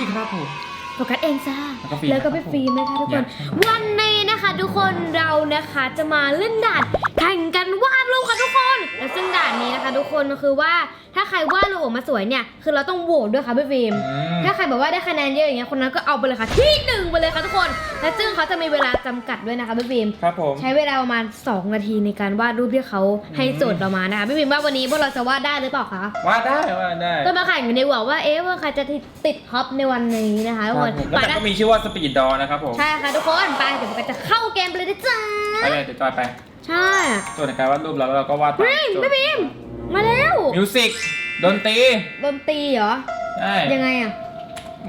นี่ครับผม โฟกัสเองจ้าแล้วก็ฟิล์มแล้วก็ไปนะครับฟิล์มนะคะทุกคนอยากวันนี้นะคะ ทุกคนเรานะคะจะมาเล่นด่านแข่งกันวาดรูปค่ะทุกคน และซึ่งด่านนี้นะคะ ทุกคนคือว่าถ้าใครวาดรูปออกมาสวยเนี่ยคือเราต้องโหวตด้วยค่ะพี่ฟิล์มอืมถ้าใครแบบว่าได้คะแนนเยอะอย่างเงี้ยคนนั้นก็เอาไปเลยค่ะที่หนึ่งไปเลยค่ะทุกคน และซึ่งเขาจะมีเวลาจำกัดด้วยนะคะพี่ฟิล์มครับผมใช้เวลาประมาณ 2 นาทีในการวาดรูปที่เขาให้โจทย์เรามานะคะพี่ฟิล์มว่าวันนี้พวกเราจะวาดได้หรือเปล่าคะวาดได้วาดได้ก็มาแข่งกันดีกว่าว่าเอ๊ะว่าใครจะติดท็อปในวันนี้นะคะคทุกรับคนผมแล้วไปมันนะก็มีชื่อว่าสปีดดอนะครับผมใช่ค่ะทุกคนไปเดี๋ยวเราจะเข้าเกมไปเลยนะจ๊ะไปเลยเดี๋ยวจอยไป ใช่ส่วนในการวาดรูปเราแล้วเราก็วาดตามเฮ้ยพี่พิมพ์มาแล้วมิวสิกดนตรีดนตรีเหรอ ใช่ยังไงอะ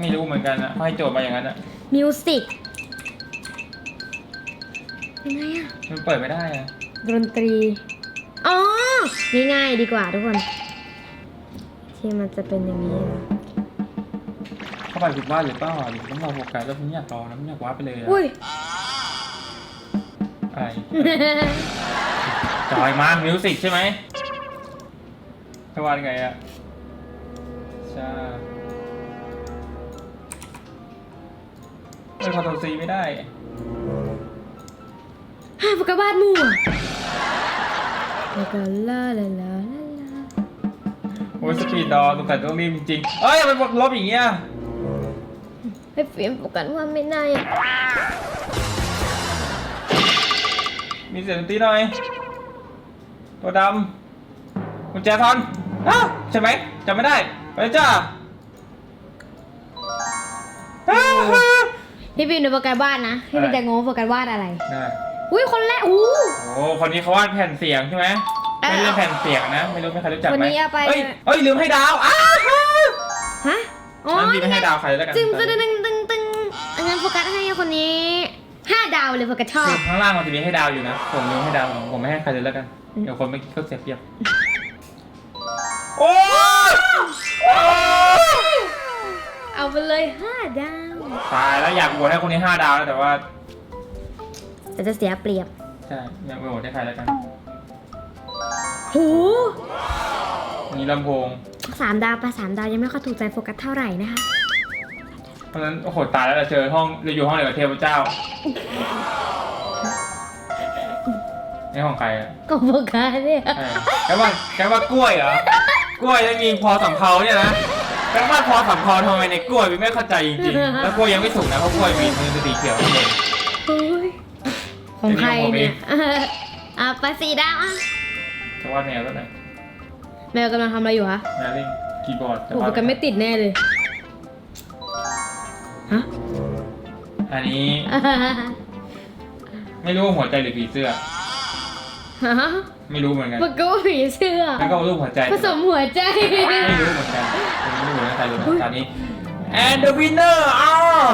ไม่รู้เหมือนกันนะเขาให้โจทย์มาอย่างนั้นอะมิวสิกยังไงอะมันเปิดไม่ได้อะดนตรี อ๋อ ง่ายๆดีกว่าทุกคน ที่มันจะเป็นอย่างนี้นะเข้าไปผิดวาดหรือเปล่าหรือต้องรอโฟกัสแล้วผมอยากรอนะผมอยากวาดไปเลยอะอุ้ยอะ ไรจอยมามิวสิกใช่ไหมจะวาดไงอะใช่ไม่คอนโทรซีไม่ได้ห้าปากกาบาดมั่วแล้วก็ลาลาลาลาลาโอ้ยสปีดดอสงสัยต้องรีบจริงๆเอ้ยมันลบอย่างเงี้ยให้ฟิล์มโฟกัสว่าไม่ได้อะ มีเสียงดนตรีหน่อย ตัวดำกุญแจทอนอ้าวใช่ไหมจำไม่ได้ ไปเลยจ้าอ้าวพี่ฟิล์มดูโฟกัสวาดนะพี่ฟิล์มจะงงว่าโฟกัสวาดอะไรได้อุ้ยคนแรกอู้ โอ้คนนี้เขาวาดแผ่นเสียงใช่ไหมเอ้ยไม่ใช่แผ่นเสียงนะ ไม่รู้ไม่ใครรู้จักไหมคนนี้เอาไป เอ้ยเอ้ยลืมให้ดาวอ้าวฮะอ๋อนั่นดีไม่ให้ดาวใครแล้วกัน จึงตึงตึงตึงตึงอันนั้นโฟกัสให้คนนี้ห้า ดาวเลยโฟกัสชอคืบอข้างล่างมันจะมีให้ดาวอยู่นะ ผมลืมให้ดาวผมผมไม่ให้ใครเลยแล้วกัน เดี๋ยวคนเมื่อกี้เขาเสียเปรียบโอ้ยโอ้ยเอาไปเลยห้าดาวตายแล้วอยากโหวตให้คนนี้ห้าดาวแล้วแต่ว่า แต่จะเสียเปรียบ ใช่อยากโหวตให้ใครแล้วกันหูมีลำโพงสามดาวไปสามดาวยังไม่ค่อยถูกใจโฟกัสเท่าไหร่นะคะ เพราะฉะนั้นโอ้โหตายแล้วเราเจอห้องเราอยู่ห้องเดียวกับเทพเจ้านี่ของใครอะก็โฟกัสเนี่ยใช่แกว่าแกว่ากล้วยเหรอกล้วยจะมีพอสำเพาเนี่ยนะแกว่าพอสำเพาทำไมในกล้วยไม่เข้าใจจริงๆแล้วกล้วยยังไม่สุกนะเพราะกล้วยมีมือสีเขียวข้างบนโอ้ยของใครเนี่ยอะไปสี่ดาวอะจะวาดแมวแล้วไหนแมวกำลังทำอะไรอยู่คะแมวเล่นคีย์บอร์ดจะถูกวาโฟดกัสไม่ติดแน่เลย ฮะ อันนี้ไม่รู้ว่าหัวใจหรือผีเสื้อ ฮะไม่รู้เหมือนกันโฟกัสผีเสื้อ แล้วก็รูปหัวใจ ผสมหัวใจ ไม่รู้เหมือนกันผมไม่รู้เหมือนกันใครรู้ตอนนี้ and the winner are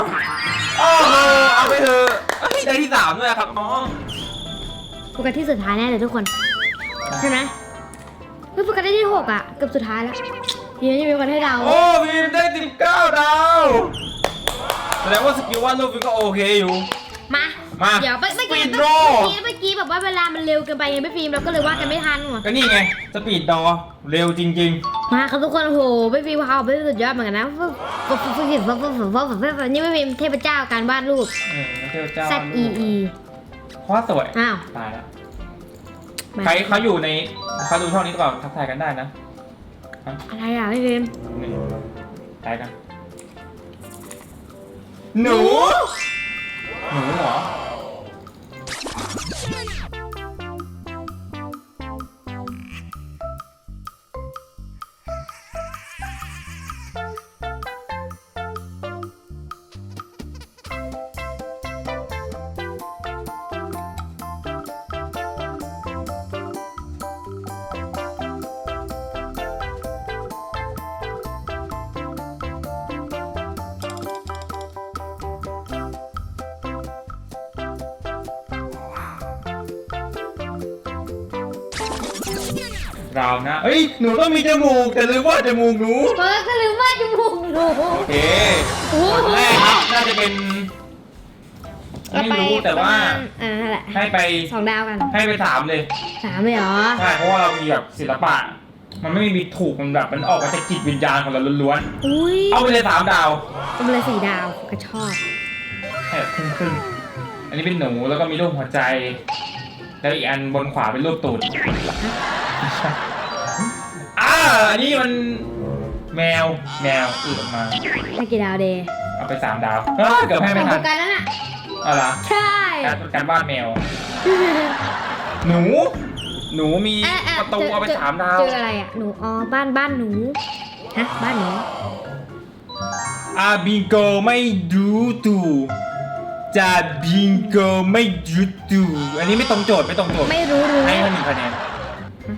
โอ้โหเอาไปเถอะเอ้ยได้ที่สามด้วยครับน้องโฟกัสที่สุดท้ายแน่เลยทุกคน ใช่ไหมเฮ้ยโฟกัสได้ที่หกอะ เกือบสุดท้ายแล้วทีนี้ยังมีคนให้ดาวโอ้พีมได้สิบเก้าดาว แสดงว่าสกิลวาดรูปมันก็โอเคอยู่ มา มาเดี๋ยวเมื่อกี้ Speed เมื่ draw อกี้เมื่อกี้แบบว่าเวลามันเร็วเกินไปไงพี่ฟิล์มเราก็เลยว่ากันไม่ทันว่ะก็นี่ไง สปีดดอเร็วจริง มาครับทุกคนโอ้โหพี่ฟิล์มเขาเป็นสุดยอดเหมือนกันนะฟึ๊บฟึ๊บฟึ๊บฟึ๊บฟึ๊บฟึ๊บฟึ๊บฟึ๊บฟึ๊บฟึ๊บนี่พี่ฟิล์มเทพเจ้าการวาดรูป ๆ เออแล้วเทพเจ้า Z วาด E รูป E เพราะว่าสวย อ้าวตายแล้ว มาใครเขาอยู่ในเขาดูช่องนี้ก่อนทักทายกันได้นะอะไรอะพี่ฟิล์มนี่ทายกัน หนู รานะเอ้ยหนูต้องมีจมูกแต่ลืมว่าจมูกหนูเฟิร์สก็ลืมวาดจมูกหนูโอเคโอ้โหคนแรกครับน่าจะเป็นไม่รู้แต่ว่าอ่านั่นแหละให้ไปสองดาวกัน ให้ไปถามเลยสามเลยเหรอใช่เพราะว่าเรามีแบบศิลปะ มันไม่มีถูกมันแบบมันออกมาจากจิตวิญญาณของเราล้วนอุ้ยๆเอาไปเลยสามดาวเป็นเลยสี่ดาวก็ชอบแค่ครึ่งครึ่งๆอันนี้เป็นหนูแล้วก็มีรูปหัวใจ แล้วอีกอันบนขวาเป็นรูปตูด อ่าอันนี้มันแมวแมวอืดออกมา ให้กี่ดาวเดย์เอาไปสามดาวเอ้ยเกือบให้ไม่โฟทันกัสแล้วน่ะ เอาล่ะใช่ การการบ้านแมว หนู หนูมีเอ๊ะเอ๊ะประตูจเอาไปจสามดาว เจออะไรอะ หนู อ๋อ บ้านบ้านหนู ฮะ บ้านหนู อาบิงโกไม่ดูตูจะบิงโกไม่ดูตูอันนี้ไม่ตรงโจทย์ไม่ตรงโจทย์ไม่รู้รู้ให้ให้หนึ่งคะแนน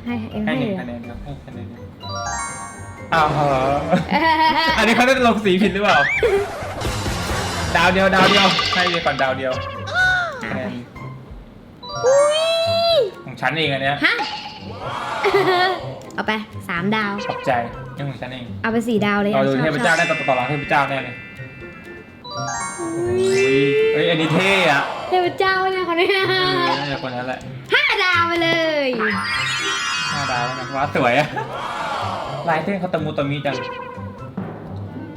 ให้ให้เอ็มให้ให้หนึ่งเลยคะแนนครับให้คะแนนอ้าวเหรออันนี้เขาได้ลงสีผิดหรือเปล่า ดาวเดียวดาวเดียวให้เลยก่อนดาวเดียวคะแนนอุ้ยของฉันเองอันเนี้ยฮะเอาไปสามดาว ขอบใจนี่ของฉันเองเอาไปสี่ดาวเลยเราดูชอบเทพเจ้าชอบได้ต่อต่อหลังเทพเจ้าแน่เลยอุ้ยเฮ้ยอันนี้เท่อะเทพเจ้าเนี่ยคนนี้เออน่าจะคนนั้นแหละ ห้าดาวไปเลยห้าดาวแล้วนะว้าสวยอะลายเส้นเขาตะมุตะมีจัง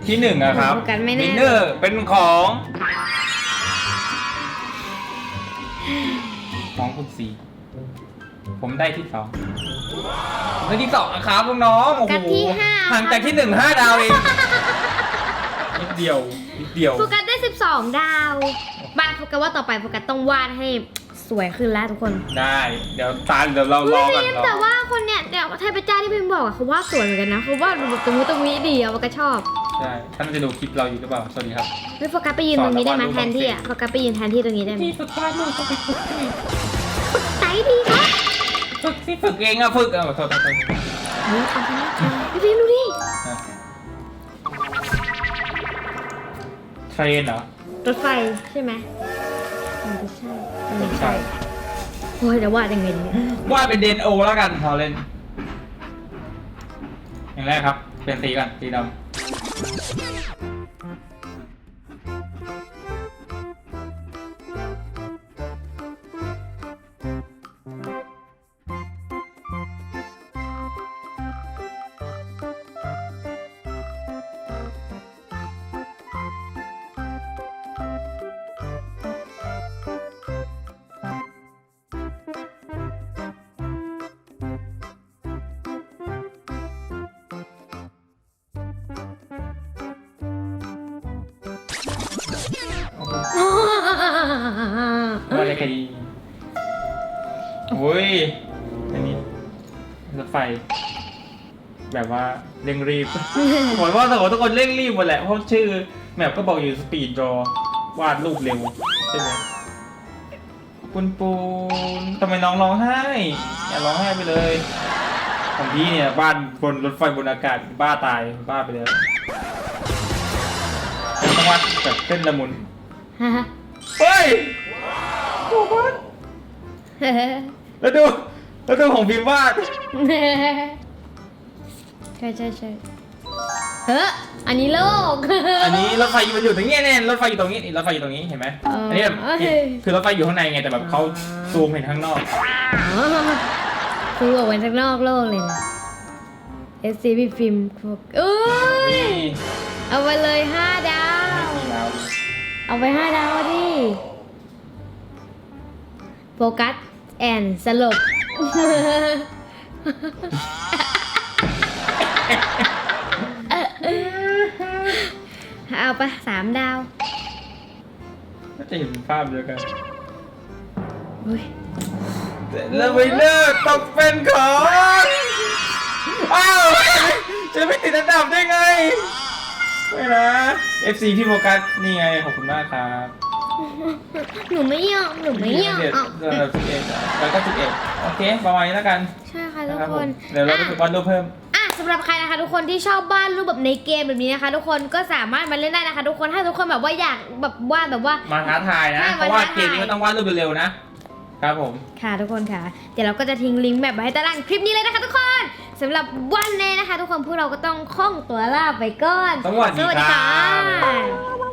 ที่หนึ่งอะครับโฟกัสไม่แน่ วินเนอร์เป็นของ ของคุณสี ผมได้ที่สองผมได้ที่สองอะครับน้องๆโอ้กัโหนที่ห้าห่างจากที่หนึ่งห้าดาวเองนิดเดียวนิดเดียว โฟกัสได้ 12 ดาวบ้านโฟกัสว่าต่อไปโฟกัสต้องวาดให้ สวยขึ้นแล้วทุกคนได้ เดี๋ยวตาเดี๋ยวเรารอกันพิมรอแต่ว่าคนเนี่ยเดี๋ยวเทพเจ้าที่พิมบอกอะเขาวาดสวยเหมือนกันนะเขาวาดแบบตรงนู้นตรงนี้ดีอะโฟกัสชอบใช่ท่านจะดูคลิปเราอยู่หรือเปล่าสวัสดีครับเฮ้ยโฟกัสไปยืนตรงนี้ได้ไหมสอนแทนที่อะวาดรูปโฟกัสไปยืนแทนที่ตรงนี้ได้ไหมพี่ฝึกวาดรูปก็ไปฝึกสิใจดีครับฝึกสิฝึกเองอะฝึกเอาโทษโทษโทษเฮ้ยเอาไปนะพี่พิมดูดินะเทรนเหรอรถไฟใช่ไหมมัน ไม่ใช่มันไม่ใช่ใช่โอ้ยจะวาดยังไงดีเนี่ยวาดเป็นเดนโอแล้วกันพอเล่น อย่างแรกครับ เป็นสีก่อนสีดำ วาดได้แค่นี้โอ้ยอันนี้รถไฟ แบบว่าเร่งรีบผมว่าแต่ว่าทุกคนเร่งรีบหมดแหละเพราะชื่อแมปก็บอกอยู่สปีดรอวาดรูปเร็วใช่ไหมปุนปูนทำไมน้องร้องไห้อย่าร้องไห้ไปเลยของพี่เนี่ยบ้านบนรถไฟบนอากาศบ้าตายบ้าไปแล้วต้องวาดแบบเต้นละมุนเฮ้ย โอ้โหแล้วดู แล้วดูของพิมพ์วาดใช่ใช่ใช่เฮ้ออันนี้โลก อันนี้รถไฟมันอยู่ตรงนี้แน่รถไฟอยู่ตรงนี้นี่รถไฟอยู่ตรงนี้เห็นไหมเอออัอันนี้แบบเอ้ยคือรถไฟอยู่ข้างในไงแต่แบบเขาซูมเห็นข้างนอกอ๋อคือออกมาจากนอกโลกเลยนะ SCP ฟิล์มเอ้ยเอาไปเลยห้าดาวไม่สีแล้วเอาไปห้าดาวดิ โฟกัสแอนสลบเอาไปสามดาวน่าจะเห็นภาพเดียวกันอุ้ยแล้ววินเนอร์ตกเป็นของอ้าวจะไม่ติดอันดับได้ไง ไม่นะ FC พี่โฟกัสนี่ไง ขอบคุณมากครับ หนูไม่ยอมหนูไม่ยอมเด็ดเอาเออสิบเอ็ดแล้วก็สิบเอ็ดโอเคประมาณนี้แล้วกันใช่ค่ะทุนะกครับคผมนเดี๋ยวเราไปอะฝึกวาดรูปเพิ่ม อะสำหรับใครนะคะ ทุกคนที่ชอบบ้านรูปแบบในเกมแบบนี้นะคะ ทุกคนก็สามารถมาเล่นได้นะคะ ทุกคนถ้าทุกคนแบบว่าอยากแบบวาดแบบว่า มาท้าทายนะ ใช่เพราะว่ามาท้าทาย เกมนี้มันต้องวาดรูปเร็วๆนะ ครับผม ค่ะทุกคนค่ะ เดี๋ยวเราก็จะทิ้งลิงก์แบบไว้ให้ใต้ล่างคลิปนี้เลยนะคะทุกคนสำหรับวันนี้นะคะ ทุกคนพวกเราก็ต้องคล่องตัวลาไปก่อนสวัสดีสวัสดีครัค่ะบ